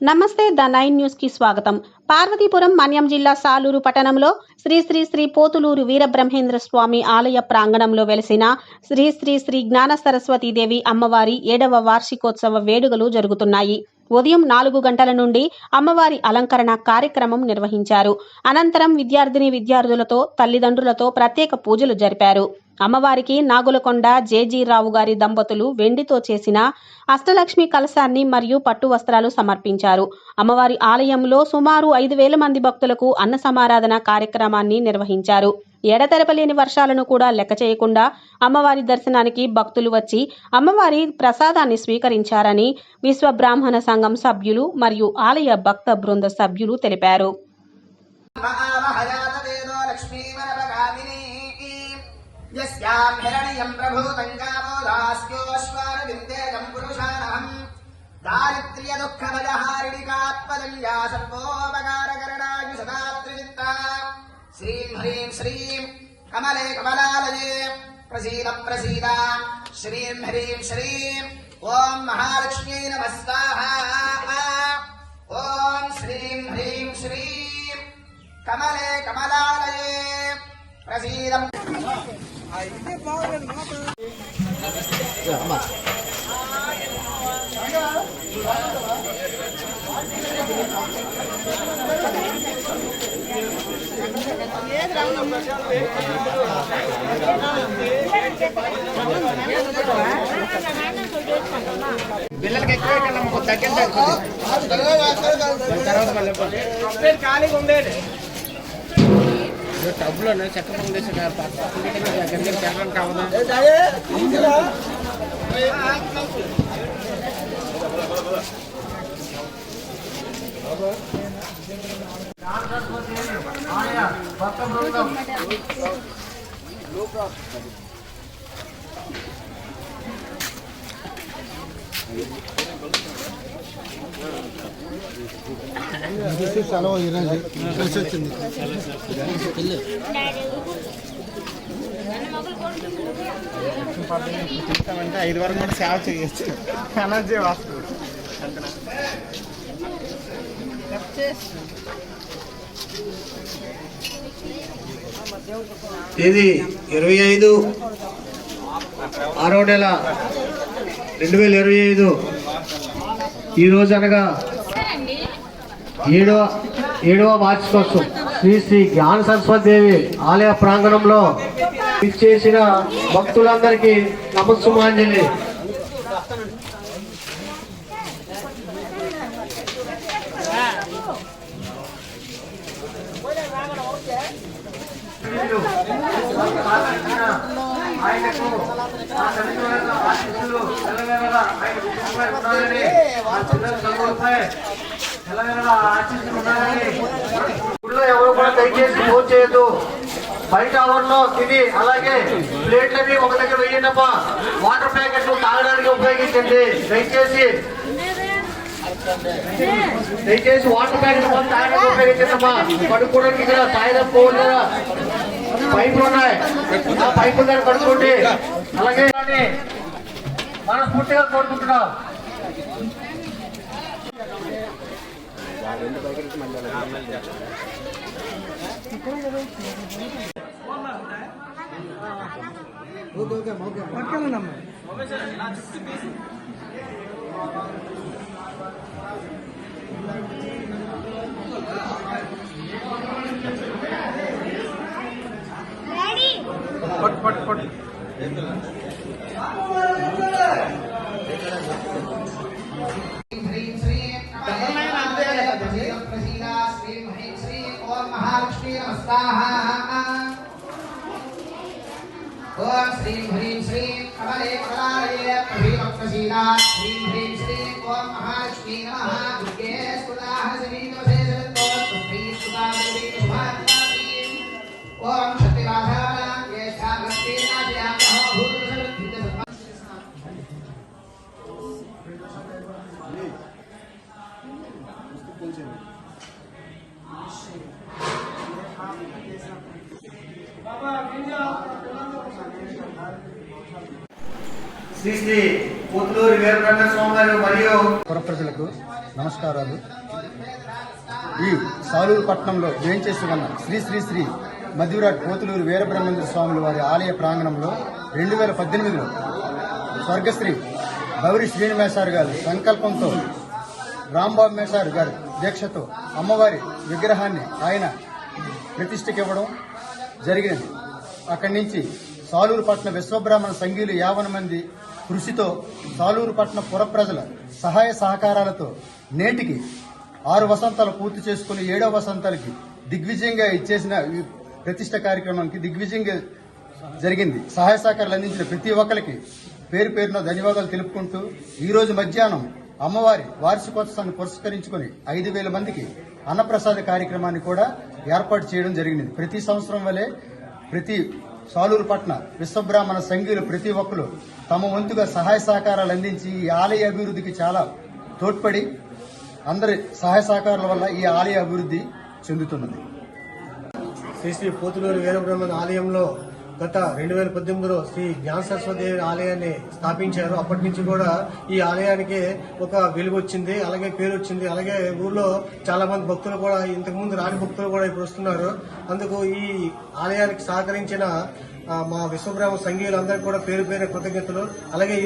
నమస్తే the nine న్యూస్కి స్వాగతం. పార్వతీపురం మన్యం జిల్లా సాలూరు పట్టణంలో శ్రీ శ్రీ శ్రీ పోతులూరు వీరబ్రహ్మేంద్ర స్వామి ఆలయ ప్రాంగణంలో వెలిసిన శ్రీ శ్రీ శ్రీ జ్ఞాన సరస్వతీదేవి అమ్మవారి ఏడవ వార్షికోత్సవ వేడుకలు జరుగుతున్నాయి. ఉదయం నాలుగు గంటల నుండి అమ్మవారి అలంకరణ కార్యక్రమం నిర్వహించారు. అనంతరం విద్యార్థిని విద్యార్థులతో తల్లిదండ్రులతో ప్రత్యేక పూజలు జరిపారు. అమ్మవారికి నాగులకొండ జేజీరావు గారి దంపతులు వెండితో చేసిన అష్టలక్ష్మి కలశాన్ని మరియు పట్టు వస్త్రాలు సమర్పించారు. అమ్మవారి ఆలయంలో సుమారు ఐదు వేల మంది భక్తులకు అన్న సమారాధన కార్యక్రమాన్ని నిర్వహించారు. ఎడతెరపలేని వర్షాలను కూడా లెక్క చేయకుండా అమ్మవారి దర్శనానికి భక్తులు వచ్చి అమ్మవారి ప్రసాదాన్ని స్వీకరించారని విశ్వ బ్రాహ్మణ సంఘం సభ్యులు మరియు ఆలయ భక్త బృంద సభ్యులు తెలిపారు. ఆవహయాతవేదో లక్ష్మీవరపగామినీ కమలే కమలాలయే. ప్రసీద ప్రసీద. శ్రీం హ్రీం శ్రీం. ఓం మహాలక్ష్మీ నమస్వాహ ఓం శ్రీం హ్రీం శ్రీం. కమలే కమలాలయే. ప్రసీదం. పిల్లలకి ఎక్కువ ఇక్కడ తగ్గింది తర్వాత ఖాళీగా ఉండేది చెక్క ఫౌండేషన్ దగ్గర చెప్పడం కావదా సెలవు ఈరోజు కలిసి వచ్చింది అంటే ఐదు వరకు కూడా సేవ చేయొచ్చు ఎనర్జీ వస్తుంది తేదీ ఇరవై ఐదు. ఆరో నెల రెండు వేల ఇరవై ఐదు. ఈరోజు అనగా ఏడవ ఏడవ వార్షికోత్సవం. శ్రీ శ్రీ జ్ఞాన సరస్వతి దేవి ఆలయ ప్రాంగణంలో ఇచ్చేసిన భక్తులందరికీ నమస్సుమాంజలి. ఆయనకు ఆ ఆ గుడిలో ఎవరు కూడా దయచేసి ఫోన్ చేయొద్దు బయట అవర్లో తిని అలాగే ప్లేట్లవి ఒక దగ్గర వేయండమ్మా వాటర్ ప్యాకెట్లు తాగడానికి ఉపయోగించండి దయచేసి దయచేసి వాటర్ ప్యాకెట్ మొత్తం తాగడానికి ఉపయోగించండమ్మా పడుకోవడానికి ఇక్కడ సాయంత్రం పోవాలి పైపులు ఉన్నాయి ఆ పైపుల దగ్గర కడుక్కోండి అలాగే కానీ మనస్ఫూర్తిగా కోరుకుంటున్నాం పట్టు మహాలక్ష్మీ నమస్వాహ ఓం శ్రీం హ్రీం శ్రీం కమలే కమలాలయే శ్రీ శ్రీ పుత్తూరు స్వామి మరియు ప్రజలకు నమస్కారాలు. ఈ సాలూరు పట్టణంలో వేంచేసి ఉన్న శ్రీ శ్రీ శ్రీ మధ్యరాట్ పోతులూరు వీరబ్రహ్మేంద్ర స్వాముల వారి ఆలయ ప్రాంగణంలో రెండు వేల పద్దెనిమిదిలో స్వర్గశ్రీ గౌరి శ్రీనివాసారు గారి సంకల్పంతో రాంబాబు మేసారు గారి దీక్షతో అమ్మవారి విగ్రహాన్ని ఆయన ప్రతిష్ఠకివ్వడం జరిగినది అక్కడి నుంచి సాలూరుపట్న విశ్వబ్రాహ్మణ సంఘీయులు యావన మంది కృషితో సాలూరుపట్న పుర ప్రజల సహాయ సహకారాలతో నేటికి ఆరు వసంతాలు పూర్తి చేసుకుని ఏడో వసంతాలకి దిగ్విజయంగా ఇచ్చేసిన ప్రతిష్ట కార్యక్రమానికి దిగ్విజయంగా జరిగింది. సహాయ సహకారాలు అందించిన ప్రతి ఒక్కరికి పేరు పేరున ధన్యవాదాలు తెలుపుకుంటూ ఈ రోజు మధ్యాహ్నం అమ్మవారి వార్షికోత్సవాన్ని పురస్కరించుకుని ఐదు వేల మందికి అన్నప్రసాద కార్యక్రమాన్ని కూడా ఏర్పాటు చేయడం జరిగింది ప్రతి సంవత్సరం వలె ప్రతి సాలూరు పట్న విశ్వబ్రాహ్మణ సంఘీయులు ప్రతి ఒక్కరు తమ వంతుగా సహాయ సహకారాలు అందించి ఈ ఆలయ అభివృద్ధికి చాలా తోడ్పడి అందరి సహాయ సహకారాల వల్ల ఈ ఆలయ అభివృద్ధి చెందుతున్నది. శ్రీ శ్రీ పోతులూరు వీరబ్రహ్మణ ఆలయంలో గత రెండు వేల పద్దెనిమిదిలో శ్రీ జ్ఞాన ఆలయాన్ని స్థాపించారు. అప్పటి నుంచి కూడా ఈ ఆలయానికి ఒక వెలుగు వచ్చింది అలాగే పేరు వచ్చింది అలాగే ఊర్లో చాలా మంది భక్తులు కూడా ఇంతకుముందు రాని భక్తులు కూడా ఇప్పుడు వస్తున్నారు. అందుకు ఈ ఆలయానికి సహకరించిన మా విశ్వబ్రహ్మ సంఘీయులందరికీ కూడా పేరు పేరు కృతజ్ఞతలు. అలాగే